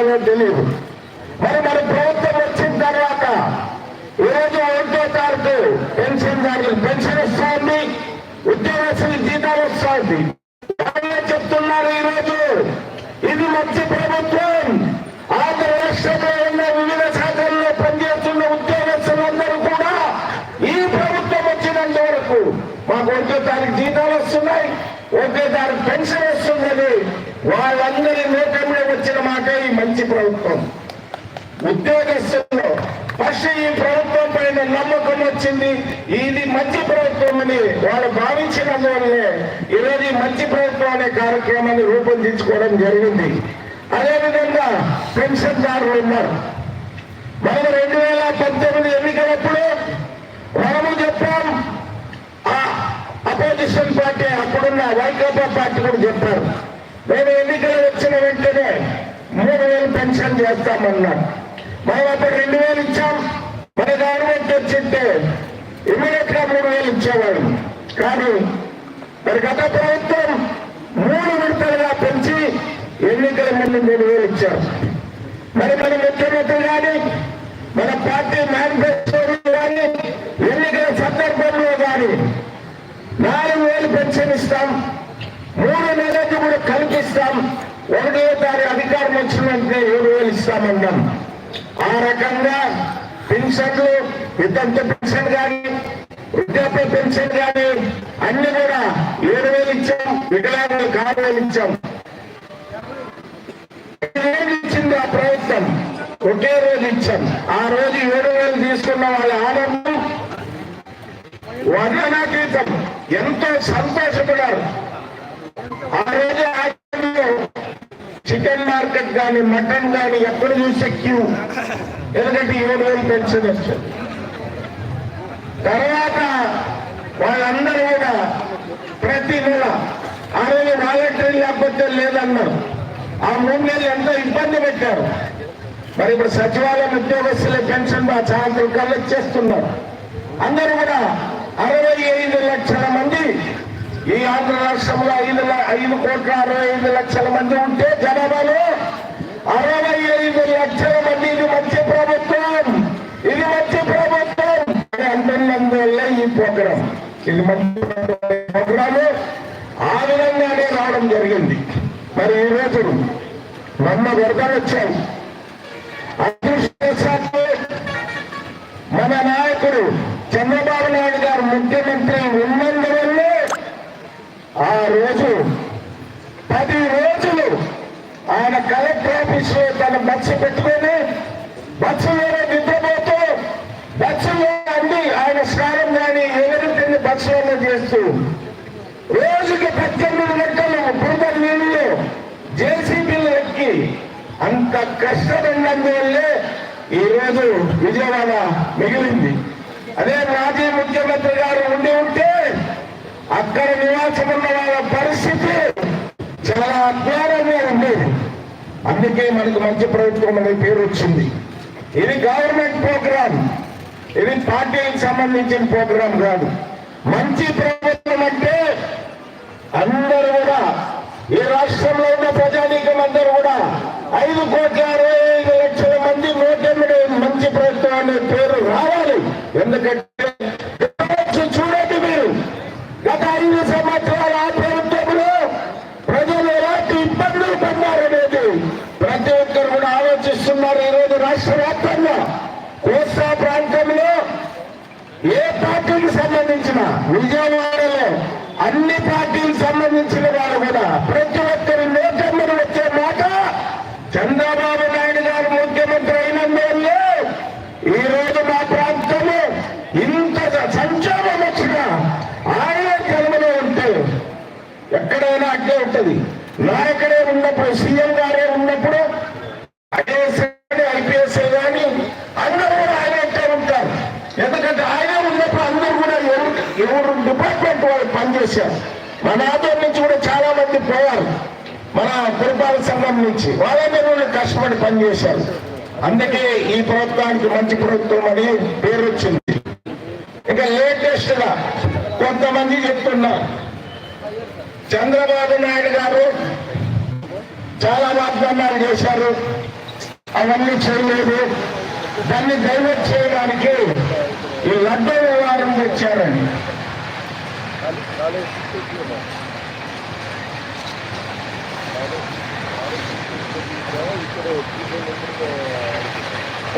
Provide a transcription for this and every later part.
ఉంటుందో తెలియదు. మరి మన ప్రభుత్వం వచ్చిన తర్వాత ఈరోజు ఒకటో తారీఖు పెన్షన్ దానికి పెన్షన్ వస్తుంది ఉద్యోగస్తులు జీతాలు వస్తుంది. చెప్తున్నారు ఈరోజు ఇది మంచి ప్రభుత్వం. ఆంధ్ర రాష్ట్రంలో ఉన్న వివిధ శాఖల్లో పనిచేస్తున్న ఉద్యోగస్తులందరూ కూడా ఈ ప్రభుత్వం వచ్చినంత వరకు మాకు ఒకటో తారీఖు జీతాలు వస్తున్నాయి ఒకే తారీఖు పెన్షన్ వస్తుందని వాళ్ళ నోటంలో వచ్చిన మాట ఈ మంచి ప్రభుత్వం ఉద్యోగస్తుల్లో ఫస్ట్ ఈ ప్రభుత్వం పైన వచ్చింది ఇది మంచి ప్రభుత్వం అని వాళ్ళు భావించిన ఈరోజు ఈ మంచి ప్రభుత్వం అనే కార్యక్రమాన్ని రూపొందించుకోవడం జరిగింది. అదేవిధంగా పెన్షన్దారులు ఉన్నారు. మనం రెండు వేల పంతొమ్మిది ఎన్నికలప్పుడు మనము చెప్పాం. ఆ అపోజిషన్ పార్టీ అప్పుడున్న వైకాపా పార్టీ కూడా చెప్పారు. మేము ఎన్నికలు వచ్చిన వెంటనే మూడు వేలు పెన్షన్ చేస్తామన్నాం మనం అప్పుడు రెండు వేలు ఇచ్చాం. మన గవర్నమెంట్ వచ్చింటే ఇమీడియట్గా మూడు వేలు ఇచ్చేవాడు. కానీ మరి గత ప్రభుత్వం మూడు విడతలుగా పెంచి ఎన్నికల ముందు మూడు వేలు ఇచ్చారు. మరి మన ముఖ్యమంత్రి కానీ మన పార్టీ మేనిఫెస్టోలో కానీ ఎన్నికల సందర్భంలో కానీ నాలుగు వేలు పెన్షన్ ఇస్తాం మూడు నెలలకు కూడా కల్పిస్తాం ఒకటో తారీఖు అధికారం వచ్చిన వెంటనే ఏడు వేలు ఇస్తామన్నాం. ఆ రకంగా పెన్షన్లు వితంత పెన్షన్ కానీ వృద్ధాప్య పెన్షన్ కానీ అన్ని కూడా ఏడు వేలు ఇచ్చాం వికలాంగులకు ఆరు వేలు ఇచ్చాం ఇచ్చింది ఆ ప్రభుత్వం ఒకే రోజు ఇచ్చాం. ఆ రోజు ఏడు వేలు తీసుకున్న వాళ్ళ ఆనందం వర్ణనాతీతం. ఎంతో సంతోషపడారు. ఆ రోజు చికెన్ మార్కెట్ కానీ మటన్ కానీ ఎక్కడ చూసే క్యూ? ఎందుకంటే ఏడు వేలు పెన్షన్ వచ్చారు తర్వాత వాళ్ళందరూ కూడా ప్రతి నెల ఆ రోజు వాలంటీర్ లేకపోతే లేదన్నారు. ఆ మూడు నెలలు ఎంతో ఇబ్బంది పెట్టారు. మరి ఇప్పుడు సచివాలయం ఉద్యోగస్తుల పెన్షన్ మా చాలా కలెక్ట్ చేస్తున్నారు. అందరూ కూడా అరవై ఐదు లక్షల మంది ఈ ఆంధ్ర రాష్ట్రంలో ఐదు ఐదు కోట్ల అరవై ఐదు లక్షల మంది ఉంటే జనాభాలో అరవై ప్రోగ్రాము ఆ విధంగానే రావడం జరిగింది. మరి ఈ రోజు మొన్న వరదలు వచ్చాయి. మన నాయకుడు చంద్రబాబు నాయుడు గారు ముఖ్యమంత్రి ఉన్నందువల్లే ఆ రోజు పది రోజులు ఆయన కలెక్టర్ ఆఫీస్లో తన బస్సు పెట్టుకొని బస్సులోనే నిద్రపోతూ బస్సులో అండి ఆయన స్నానం కానీ ఎవరిని బస్సులో చేస్తూ రోజుకి పద్దెనిమిది గంటలు బురద నీళ్ళు జేసీబీలు ఎక్కి అంత కష్టపడినందువల్లే ఈ రోజు విజయవాడ మిగిలింది. అదే మాజీ ముఖ్యమంత్రి గారు ఉండి ఉంటే అక్కడ నివాసం ఉన్న వాళ్ళ పరిస్థితి చాలా అద్వారంగా ఉండేది. అందుకే మనకు మంచి ప్రభుత్వం అనే పేరు వచ్చింది. ఇది గవర్నమెంట్ ప్రోగ్రామ్. ఇది పార్టీకి సంబంధించిన ప్రోగ్రాం కాదు. మంచి ప్రభుత్వం అంటే అందరూ కూడా ఈ రాష్ట్రంలో ఉన్న ప్రజానీకం అందరూ కూడా ఐదు కోట్ల అరవై ఐదు లక్షల మంది నూటెనిమిది మంచి ప్రభుత్వం అనే పేరు రావాలి. ఎందుకంటే చూడండి మీరు. గత ఐదు సంవత్సరాల ఆ ప్రభుత్వంలో ప్రజలు ఎలాంటి ఇబ్బందులు పడ్డారనేది ప్రతి ఒక్కరు కూడా ఆలోచిస్తున్నారు ఈరోజు రాష్ట్ర వ్యాప్తంగా. కోస్తా ప్రాంతం ఏ పార్టీకి సంబంధించిన విజయవాడలో అన్ని పార్టీలకు సంబంధించిన వారు కూడా ప్రతి ఒక్కరి నోటమ్మలు వచ్చే మాట చంద్రబాబు నాయుడు గారు ముఖ్యమంత్రి అయినందువల్లే ఈ రోజు మా ప్రాంతము ఇంత సంక్షేమం వచ్చిన ఆయన జన్మలో ఉంటే ఎక్కడైనా అడ్డే ఉంటది. నాయకుడే ఉన్నప్పుడు సీఎం గారు ఉన్నప్పుడు ఐఏఎస్ ఐపీఎస్ కానీ అందరూ కూడా ఆయన వెంటే ఉంటారు ఎందుకంటే ఆయన ఉన్నప్పుడు అందరూ కూడా ఎవరు ఎవరు డిపార్ట్మెంట్ వాళ్ళు పనిచేశారు మన ఆధ్వర్యం నుంచి కూడా చాలా మంది పోయారు మన పురపాలక సంఘం నుంచి వాళ్ళందరూ కూడా చేశారు. అందుకే ఈ ప్రభుత్వానికి మంచి ప్రభుత్వం అని పేరు వచ్చింది. ఇంకా లేటెస్ట్గా కొంతమంది చెప్తున్నారు చంద్రబాబు నాయుడు గారు చాలా వాగ్దానాలు చేశారు. అవన్నీ చేయలేదు. దాన్ని డైవర్ట్ చేయడానికి ఈ లడ్డూ వ్యవహారం తెచ్చారని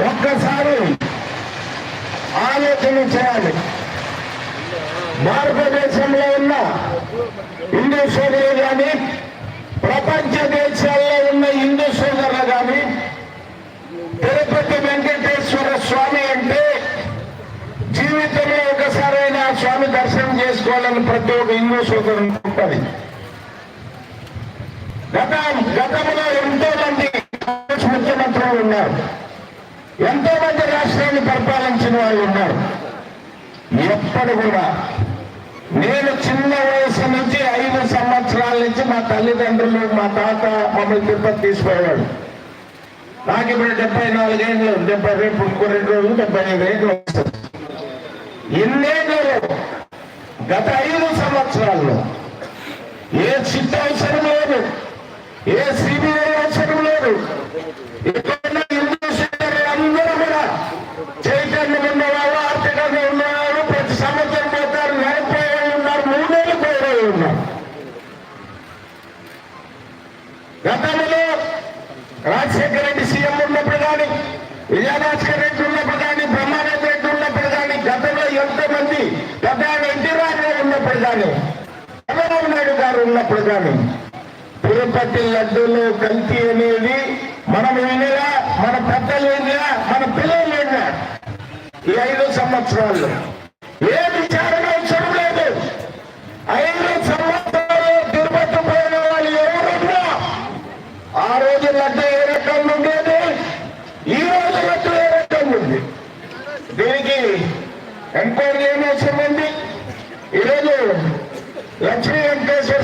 ఒక్కసారి ఆలోచన చేయాలి. భారతదేశంలో ఉన్న హిందూ సోదరులు కానీ ప్రపంచ దేశాల్లో ఉన్న హిందూ సోదరులు కానీ తిరుపతి వెంకటేశ్వర స్వామి అంటే జీవితంలో ఒకసారైనా ఆ స్వామి దర్శనం చేసుకోవాలని ప్రతి ఒక్క హిందూ సోదరుడు ఉంటుంది గత గతంలో ఎంతో మంది వాళ్ళు ఉన్నారు. ఎంతో మంది రాష్ట్రాన్ని పరిపాలించిన వాళ్ళు ఉన్నారు. ఎప్పుడు కూడా నేను చిన్న వయసు నుంచి ఐదు సంవత్సరాల నుంచి మా తల్లిదండ్రులు మా తాత మమ్మల్ని తిరుపతి తీసుకుపోయేవాడు నాకు ఇప్పుడు డెబ్బై నాలుగేళ్ళు డెబ్బై రేపు ఇంకో రెండు రోజులు డెబ్బై ఐదు ఏళ్ళు వస్తుంది. ఎన్నేళ్ళు గత ఐదు సంవత్సరాల్లో ఏ చిట్ట అవసరం లేదు ఏ సిబిఐ అవసరం లేదు ఎక్కడున్న హిందూ సోదరులు అందరూ కూడా చైతన్యం ఉన్నవాళ్ళు ఆర్థికంగా ఉన్నవాళ్ళు ప్రతి సంవత్సరం పోతారు నడిపోయే ఉన్నారు మూడేళ్ళు పోయే ఉన్నారు గతంలో రాజశేఖర రెడ్డి సీఎం ఉన్నప్పుడు కానీ విజయభాస్కర్ రెడ్డి ఉన్నప్పుడు కానీ బ్రహ్మానంద రెడ్డి ఉన్నప్పుడు కానీ గతంలో ఎంతో మంది పెద్ద ఎన్టీ రామారావు ఉన్నప్పుడు కానీ చంద్రబాబు నాయుడు ఉన్నప్పుడు కానీ తిరుపతి లడ్డూలో కల్తీ అనేది మనం వినరా మన పెద్దలు వినరా మన పిల్లలు వినరా ఈ ఐదు సంవత్సరాలు ఏ విచారణ అవసరం లేదు. ఐదు సంవత్సరాలు తిరుపతి పోయిన వాళ్ళు ఎవరున్నా ఆ రోజు లడ్డు ఏ రకంగా ఉండేది? ఈ రోజు లడ్డు ఏ రకంగా ఉంది? దీనికి ఎంక్వైరీ ఏం అవసరం ఉంది? ఈరోజు లక్ష్మీ వెంకటేశ్వర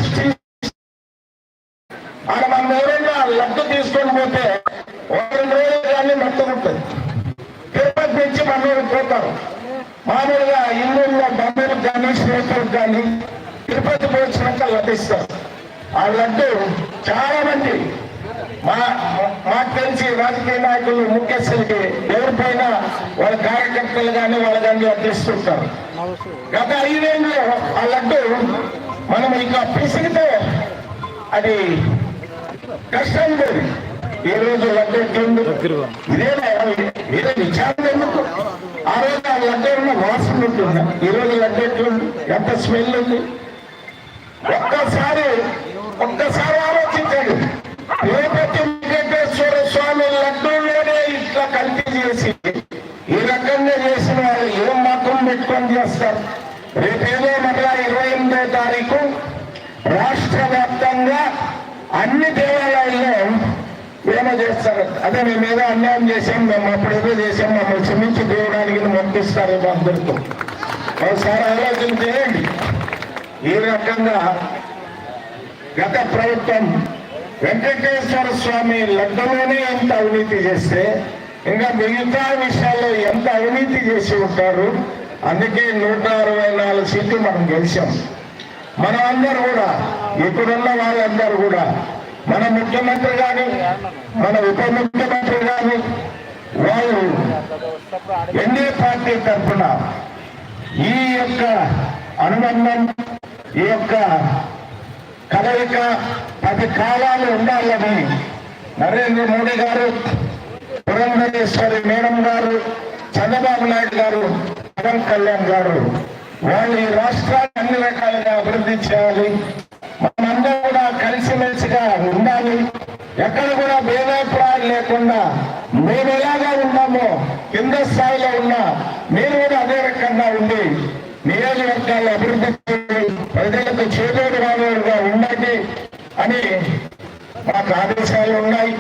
అక్కడ మన మనం ఎవరైనా లడ్డు తీసుకొని పోతే ఒక రెండు రోజులు కానీ మట్టుకుంటుంది. తిరుపతి నుంచి మనోళ్ళు పోతారు. మామూలుగా ఇల్లుల్లో బంధువులకు కానీ స్నేహితులకు కానీ తిరుపతి పోల్చినాక లభిస్తారు ఆ లడ్డు చాలా మంది మా మాకు తెలిసి రాజకీయ నాయకులు ముఖ్యస్తులకి ఎవరిపైన వాళ్ళ కార్యకర్తలు కానీ వాళ్ళ కానీ అర్థిస్తుంటారు గత ఐదేళ్ళు ఆ లడ్డు మనం ఇట్లా పిసిగితే అది కష్టం లేదు. ఈ రోజు లడ్డు ఎట్లుంది ఇదేనా ఇదే విచారణ ఎందుకు? ఆ రోజు ఆ లడ్డు ఉన్న వాసన ఉంటుందా. ఈ రోజు లడ్డు ఎట్లుంది? ఎంత స్మెల్ ఉంది? ఒక్కసారి ఒక్కసారి ఆలోచించండి. తిరుపతి వెంకటేశ్వర స్వామి లడ్డూలోనే ఇట్లా కలిపి చేసి ఈ రకంగా చేసిన వాళ్ళు ఏం మతం పెట్టుకొని చేస్తారు? రేపే అన్ని దేవాలయాల్లో ఏమో చేస్తారు. అదే మేము ఏదో అన్యాయం చేసాం మేము అప్పుడు ఏదో చేసాం మమ్మల్ని క్షమించి దేవుడానికి మొక్కిస్తారేమో అందరితో. ఒకసారి ఆలోచన చేయండి. ఈ రకంగా గత ప్రభుత్వం వెంకటేశ్వర స్వామి లడ్డలోనే ఎంత అవినీతి చేస్తే ఇంకా మిగతా విషయాల్లో ఎంత అవినీతి చేసి ఉంటారు అందుకే నూట అరవై నాలుగు సీట్లు మనం గెలిచాం. మనం అందరు కూడా ఇప్పుడున్న వాళ్ళందరూ కూడా మన ముఖ్యమంత్రి గాని మన ఉప ముఖ్యమంత్రి గాని వాళ్ళు ఎన్డీఏ పార్టీ తరఫున ఈ యొక్క అనుబంధం ఈ యొక్క కలయిక పది కాలాలు ఉండాలని నరేంద్ర మోడీ గారు పురంధరేశ్వరి మేడం గారు చంద్రబాబు నాయుడు గారు పవన్ కళ్యాణ్ గారు వాళ్ళు ఈ రాష్ట్రాన్ని అన్ని రకాలుగా అభివృద్ధి చేయాలి మనమందరం కూడా కలిసిమెలిసిగా ఉండాలి. ఎక్కడ కూడా భేదాభిప్రాయాలు లేకుండా మేము ఎలాగా ఉన్నామో కింద స్థాయిలో ఉన్నా మీరు కూడా అదే రకంగా ఉండి నియోజకవర్గాలు అభివృద్ధి చేయండి, ప్రజలకు చేదోడు వాదోడుగా ఉండండి అని మాకు ఆదేశాలు ఉన్నాయి.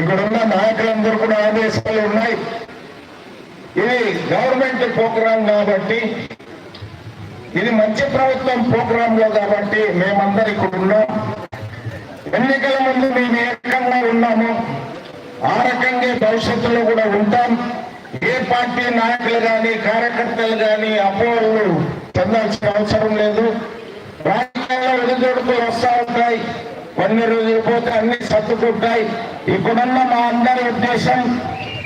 ఇక్కడ ఉన్న నాయకులందరూ కూడా ఆదేశాలు ఉన్నాయి. ఇది గవర్నమెంట్ ప్రోగ్రాం కాబట్టి ఇది మంచి ప్రభుత్వం ప్రోగ్రామ్లో కాబట్టి మేమందరం ఇక్కడ ఉన్నాం ఎన్నికల ముందు మేము ఏ రకంగా ఉన్నాము ఆ రకంగా భవిష్యత్తులో కూడా ఉంటాం. ఏ పార్టీ నాయకులు కానీ కార్యకర్తలు కానీ అపోహలు చెందాల్సిన అవసరం లేదు. రాజకీయాల్లో ఎదుగుదొడుకులు వస్తా ఉంటాయి. కొన్ని రోజులు పోతే అన్ని సర్దుకుంటాయి. ఇప్పుడున్న మా అందరి ఉద్దేశం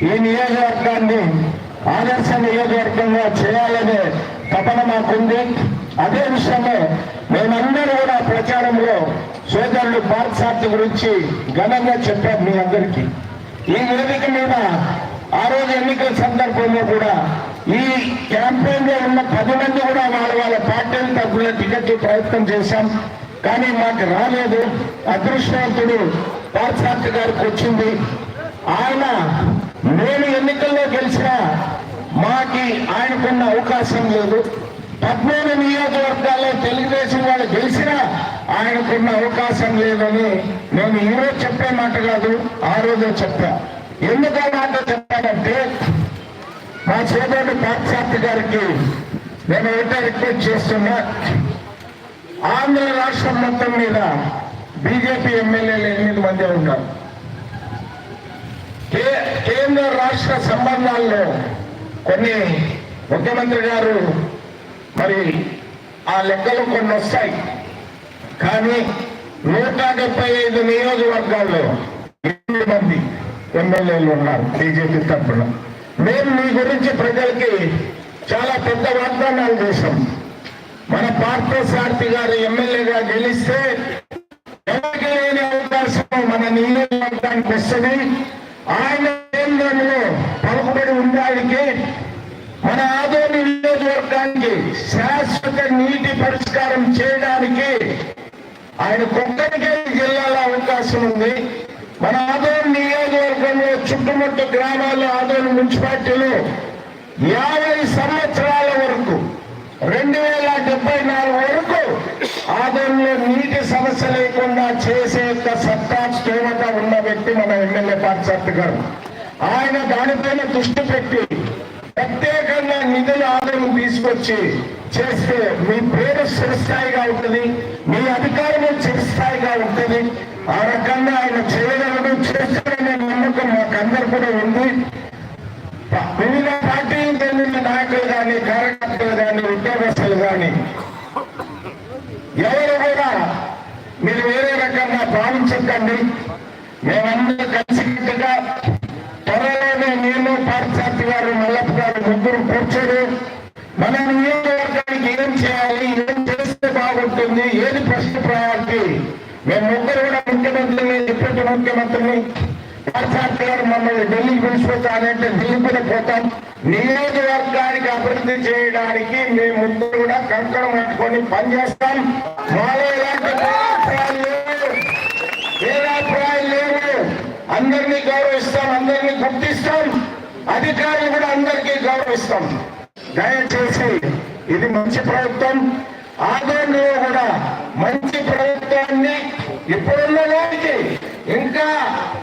ఈ నియోజకవర్గాన్ని ఆదర్శ నియోజకవర్గంగా చేయాలనే తపన మాకుంది అదే విషయంలో మేమందరూ కూడా ప్రచారంలో సోదరులు పార్థసార్థి గురించి ఘనంగా చెప్పాం మీ అందరికీ. ఈ వేదిక మీద ఆ రోజు ఎన్నికల సందర్భంలో కూడా ఈ క్యాంపెయిన్లో ఉన్న పది మంది కూడా వాళ్ళ వాళ్ళ పార్టీల తరఫున టికెట్ ప్రయత్నం చేశాం. కానీ మాకు రాలేదు. అదృష్టవంతుడు పార్థసార్థి గారికి వచ్చింది. ఆయన నేను ఎన్నికల్లో గెలిచిన మాకి ఆయనకున్న అవకాశం లేదు. పద్మూడు నియోజకవర్గాల్లో తెలుగుదేశం వాళ్ళు గెలిచినా ఆయనకున్న అవకాశం లేదని నేను ఈరోజు చెప్పే మాట కాదు ఆ రోజే చెప్పా. ఎందుకు ఆ మాట చెప్పానంటే మా సోదరుడు పార్థసార్థి గారికి నేను ఒకటే రిక్వెస్ట్ చేస్తున్నా. ఆంధ్ర రాష్ట్రం మొత్తం మీద బీజేపీ ఎమ్మెల్యేలు ఎనిమిది మంది ఉన్నారు. కేంద్ర రాష్ట్ర సంబంధాల్లో కొన్ని ముఖ్యమంత్రి గారు మరి ఆ లెక్కలు కొన్ని వస్తాయి. కానీ నూట డెబ్బై ఐదు నియోజకవర్గాల్లో ఎనిమిది మంది ఎమ్మెల్యేలు ఉన్నారు బీజేపీ తరఫున. మేము మీ గురించి ప్రజలకి చాలా పెద్ద వాగ్దానాలు చేశాం. మన పార్థసారథి గారు ఎమ్మెల్యేగా గెలిస్తే ఎవరికి లేని అవకాశం మన నియోజకవర్గానికి వస్తుంది. ఆయన కేంద్రంలో పలుకుబడి ఉండడానికి మన ఆదోని నియోజకవర్గానికి శాశ్వత నీటి పరిష్కారం చేయడానికి ఆయన కొక్కడికే జిల్లాలో అవకాశం ఉంది. మన ఆదోని నియోజకవర్గంలో చుట్టుముట్టు గ్రామాల్లో ఆదోని మున్సిపాలిటీలో యాభై సంవత్సరాల వరకు రెండు వేల డెబ్బై నాలుగు వరకు ఆదోనిలో నీటి సమస్య లేకుండా చేసే యొక్క సత్తా మన ఎమ్మెల్యే పార్టీ గారు. ఆయన దానిపైన దృష్టి పెట్టి ప్రత్యేకంగా నిధుల ఆదాయం తీసుకొచ్చి చేస్తే మీ పేరు చిరస్థాయిగా ఉంటుంది మీ అధికారము చిరస్థాయిగా ఉంటుంది. ఆ రకంగా ఆయన చేయగలడు చేస్తాడనే నమ్మకం మాకందరు కూడా ఉంది. వివిధ పార్టీలకు చెందిన నాయకులు కానీ కార్యకర్తలు కానీ ఉద్యోగస్తులు కానీ ఎవరు కూడా మీరు వేరే రకంగా భావించకండి. మేమందరం కలిసికట్టుగా త్వరలోనే నేను పార్థసారథి గారు మల్లప్ప గారు ముగ్గురు కూర్చొని మన నియోజకవర్గానికి ఏం చేయాలి ఏం చేస్తే బాగుంటుంది ఏది ఫస్ట్ ప్రయారిటీ? మేము ముగ్గురు కూడా ముఖ్యమంత్రిని డిప్యూటీ ముఖ్యమంత్రిని పార్థసారథి గారు మమ్మల్ని ఢిల్లీకి పిలిచిపోతానంటే ఢిల్లీ కూడా పోతాం. నియోజకవర్గానికి అభివృద్ధి చేయడానికి మేము ముగ్గురు కూడా కంకణం పట్టుకొని పనిచేస్తాం. మాలో ఎలాంటి భేదాభిప్రాయాలు లేవు. భేదాభిప్రాయాలు లేవు అందరినీ గౌరవిస్తాం అందరినీ గుర్తిస్తాం అధికారులు కూడా అందరికీ గౌరవిస్తాం. దయచేసి ఇది మంచి ప్రభుత్వం ఆదోళనలో కూడా మంచి ప్రభుత్వాన్ని ఇప్పుడున్న వారికి ఇంకా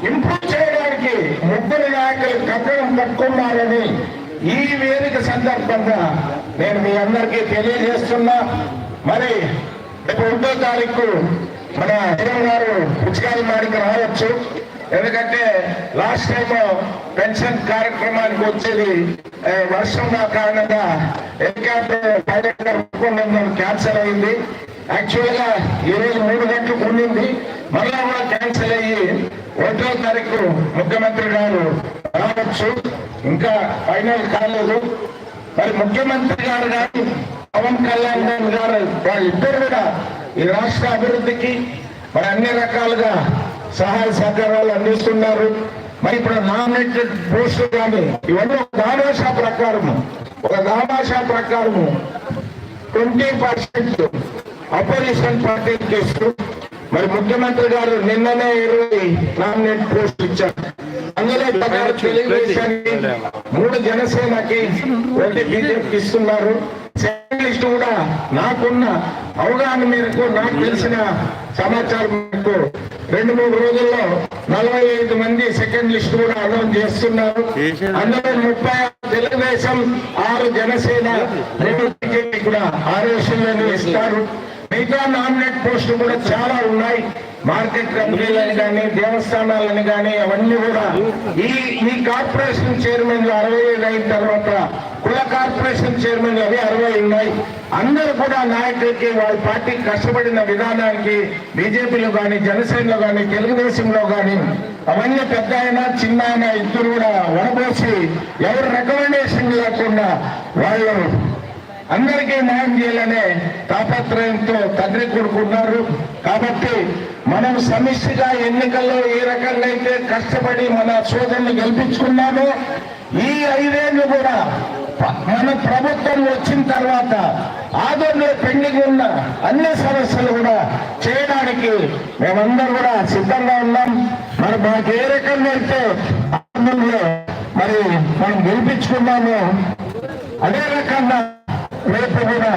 ఇంప్రూవ్ చేయడానికి ముగ్గురు నాయకులు కట్టడం కట్టుకున్నారని ఈ వేదిక సందర్భంగా నేను మీ అందరికీ తెలియజేస్తున్నా. మరి రేపు ఒకటో తారీఖు మన జగన్ గారు పుచ్చకాయల మాడికి రావచ్చు. ఎందుకంటే లాస్ట్ టైం పెన్షన్ కార్యక్రమానికి వచ్చేది వర్షం కారణంగా హెలికాప్టర్ క్యాన్సల్ అయింది. యాక్చువల్గా ఈ రోజు మూడు గంటలకు ఉండింది. మళ్ళా కూడా క్యాన్సిల్ అయ్యి ఒకటో తారీఖు ముఖ్యమంత్రి గారు రావచ్చు. ఇంకా ఫైనల్ కాలేదు. మరి ముఖ్యమంత్రి గారు కానీ పవన్ కళ్యాణ్ గారు వాళ్ళిద్దరు కూడా ఈ రాష్ట్ర అభివృద్ధికి మరి అన్ని రకాలుగా సహాయ సహకారాలు అందిస్తున్నారు. మరి ఇప్పుడు నామినేటెడ్ పోస్టులు కానీ ఇవన్నీ ఒక దామాషా ప్రకారము. ఒక దామాషా ప్రకారము. ట్వంటీ పర్సెంట్ అపోజిషన్ పార్టీకి చేస్తూ మరి ముఖ్యమంత్రి గారు నిన్ననే ఇరవై నామినేట్ పోస్ట్ ఇచ్చారు. అందులో తెలుగుదేశానికి మూడు జనసేనకి ఒకటి బీజేపీకి ఇస్తున్నారు. సెకండ్ లిస్ట్ కూడా నాకున్న అవగాహన మేరకు నాకు తెలిసిన సమాచారం రెండు మూడు రోజుల్లో నలభై ఐదు మంది సెకండ్ లిస్ట్ కూడా అనౌన్స్ చేస్తున్నారు. అందులో ముప్పై తెలుగుదేశం ఆరు జనసేన రెండు కూడా విషయంలో ఇస్తారు. మిగతా నామినేట్ పోస్టులు కూడా చాలా ఉన్నాయి. మార్కెట్ కంపెనీలని కానీ దేవస్థానాలని కానీ అవన్నీ కూడా ఈ ఈ కార్పొరేషన్ చైర్మన్లు అరవై ఐదు అయిన తర్వాత కుల కార్పొరేషన్ చైర్మన్లు అవి అరవై ఉన్నాయి. అందరూ కూడా నాయకులకి వాళ్ళ పార్టీ కష్టపడిన విధానానికి బీజేపీలో కానీ జనసేనలో కానీ తెలుగుదేశంలో కానీ అవన్నీ పెద్ద ఆయన చిన్న ఆయన ఇద్దరు కూడా వడబోసి ఎవరు రికమెండేషన్ లేకుండా వాళ్ళు అందరికీ న్యాయం చేయాలనే తాపత్రయంతో తండ్రి కొడుకున్నారు. కాబట్టి మనం సమిష్టిగా ఎన్నికల్లో ఏ రకంగా అయితే కష్టపడి మన సోదరుని గెలిపించుకున్నామో ఈ ఐదేళ్ళు కూడా మన ప్రభుత్వం వచ్చిన తర్వాత ఆదోళనలో పెండింగ్ ఉన్న అన్ని సమస్యలు కూడా చేయడానికి మేమందరం కూడా సిద్ధంగా ఉన్నాం. మరి మాకు ఏ రకంగా అయితే ఆందోళనలో మరి మనం గెలిపించుకున్నామో అదే రకంగా రేపు కూడా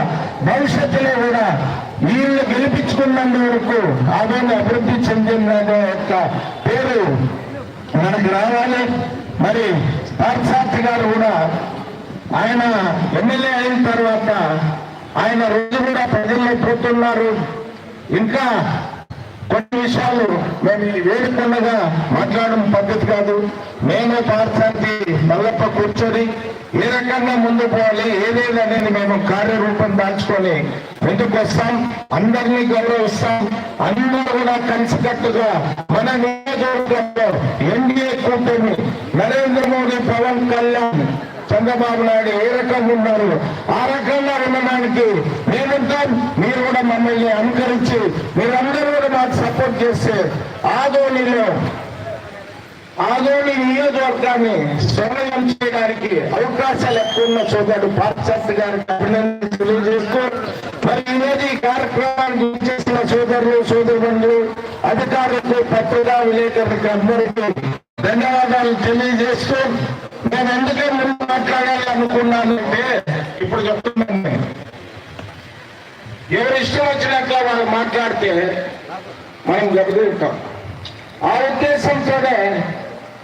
భవిష్యత్తులో కూడా వీళ్ళు గెలిపించుకున్నందు వరకు ఆదరణ అభివృద్ధి చెందిన యొక్క పేరు మనకు రావాలి. మరి పార్థార్థి గారు కూడా ఆయన ఎమ్మెల్యే అయిన తర్వాత ఆయన రోజు కూడా ప్రజల్లో పోతున్నారు. ఇంకా కొన్ని విషయాలు మేము వేడుకుండగా మాట్లాడడం పద్ధతి కాదు. మేము పార్థసార్థి మల్లప్ప కూర్చొని ఏ రకంగా ముందు పోవాలి ఏదేది అనేది మేము కార్యరూపం దాల్చుకొని ముందుకు వస్తాం. అందరినీ గౌరవిస్తాం. అందరూ కూడా కలిసికట్టుగా మన నియోజకవర్గంలో ఎన్డీఏ కూటమి నరేంద్ర మోడీ పవన్ కళ్యాణ్ చంద్రబాబు నాయుడు ఏ రకంగా ఉన్నారు ఆ రకంగా ఉండడానికి మేముంటాం మీరు కూడా మమ్మల్ని అనుకరించి మీరందరూ కూడా మాకు సపోర్ట్ చేస్తే ఆదోనిలో ఆదోని నియోజకవర్గాన్ని సమయం చేయడానికి అవకాశాలు ఎక్కువ ఉన్న సోదరుడు పాశ్చాత్య గారికి అభినందన తెలియజేస్తూ మరి ఈ రోజు ఈ కార్యక్రమానికి చేసిన సోదరులు సోదరులు అధికారులకు పత్రికా విలేకరులకు అందరికీ ధన్యవాదాలు తెలియజేస్తూ నేను ఎందుకే ముందు మాట్లాడాలి అనుకున్నానంటే ఇప్పుడు చెప్తున్నాను. ఎవరు ఇష్టం వచ్చినాక వాళ్ళు మాట్లాడితే మనం గబుదుంటాం ఆ ఉద్దేశంతోనే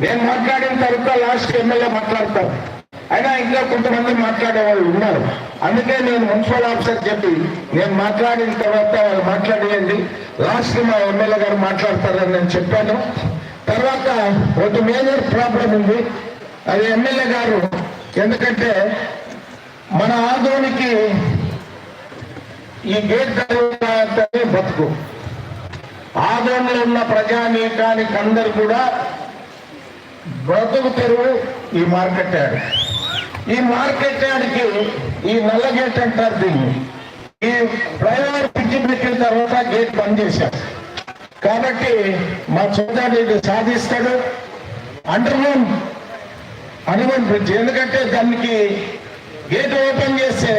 నేను మాట్లాడిన తర్వాత లాస్ట్ ఎమ్మెల్యే మాట్లాడతాం అయినా ఇంకా కొంతమంది మాట్లాడే వాళ్ళు ఉన్నారు. అందుకే నేను మున్సిపల్ ఆఫీసర్ చెప్పి నేను మాట్లాడిన తర్వాత వాళ్ళు మాట్లాడేయండి. లాస్ట్ మా ఎమ్మెల్యే గారు మాట్లాడతారని నేను చెప్పాను. తర్వాత ఒక మేజర్ ప్రాబ్లం ఉంది. అది ఎమ్మెల్యే గారు ఎందుకంటే మన ఆదోనికి ఈ గేట్ తర్వాత బతుకు. ఆదరణలో ఉన్న ప్రజానీకానికి అందరు కూడా బ్రతుకు తెరువు ఈ మార్కెట్ యార్డ్ ఈ మార్కెట్ యార్డ్కి ఈ నల్ల గేట్ అంటారు దీన్ని. ఈ డ్రైవర్ పిచ్చి పెట్టిన తర్వాత గేట్ బంద్ చేశారు. కాబట్టి మా సోదరుడు సాధిస్తాడు. అండర్ గ్రౌండ్ హనుమాన్ బ్రిడ్జ్ ఎందుకంటే దానికి గేట్ ఓపెన్ చేస్తే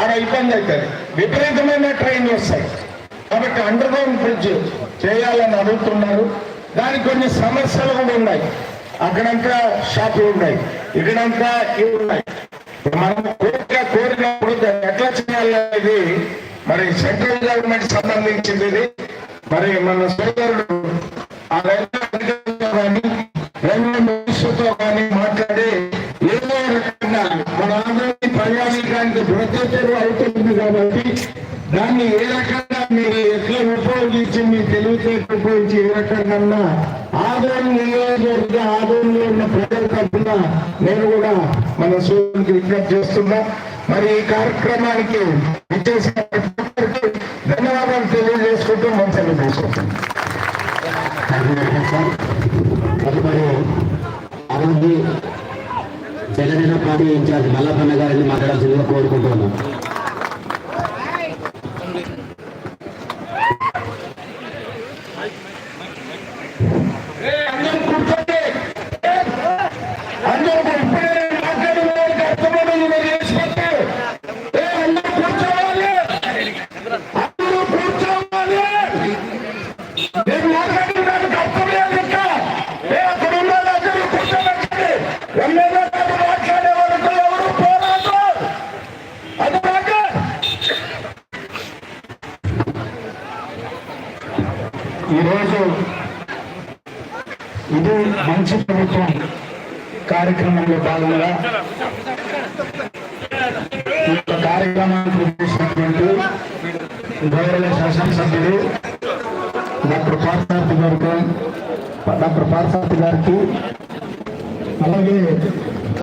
అక్కడ ఇబ్బంది అవుతుంది. విపరీతమైన ట్రైన్లు వస్తాయి. కాబట్టి అండర్ గ్రౌండ్ బ్రిడ్జ్ చేయాలని అడుగుతున్నారు. దానికి కొన్ని సమస్యలు కూడా ఉన్నాయి. అక్కడంతా షాపులు ఉన్నాయి. ఇక్కడంతా ఇవి ఉన్నాయి. మనం కోరిక కోరినప్పుడు దాన్ని ఎట్లా చేయాలనేది మరి సెంట్రల్ గవర్నమెంట్ సంబంధించింది. మరి మన సోదరుడు ఆ రైతు కానీ రైల్వే మినిస్టర్తో కానీ మాట్లాడి ఏదో రకంగా మన ఆంధ్రప్రదేశ్ ప్రయాణికానికి ప్రత్యేకలు అవుతుంది కాబట్టి దాన్ని ఏ రకంగా మీరు ఎట్లా ఉపయోగించి మీ తెలివితేటలు ఉపయోగించి ఏ రకంగా ఆదాయం నియోజకవర్గ ఆదాయంలో ఉన్న ప్రజల తరఫున నేను కూడా మన సూర్యునికి విజ్ఞప్తి చేస్తున్నా. మరి ఈ కార్యక్రమానికి విచ్చేసిన ధన్యవాదాలు తెలియజేసుకుంటూ మంచి తెలియజేసుకుంటున్నాను ఉంది జగనన్న పార్టీ ఇన్ఛార్జ్ మల్లపన్న గారిని మాట్లాడాల్సిందిగా కోరుకుంటున్నాను. అందరూ కూర్చోండి అందరూ ఇప్పుడే మాట్లాడిన వారికి అర్థమైంది మీరు చేసుకోండి ఏ అందరూ కూర్చోవాలి అందరూ కూర్చోవాలి నేను మాట్లాడిన దానికి అర్థం లేదు ఇంకా ఏ అక్కడ ఉన్న వాళ్ళందరూ కూర్చోబెట్టండి ఎమ్మెల్యే గారు మాట్లాడే వరకు ఎవరు పోరాదు అది మాట ఈరోజు ఇది మంచి ప్రభుత్వం కార్యక్రమంలో భాగంగా ఈ యొక్క కార్యక్రమానికి చేసినటువంటి గౌరవ శాసనసభ్యులు డాక్టర్ పార్థార్థి గారు డాక్టర్ పార్థార్థి గారు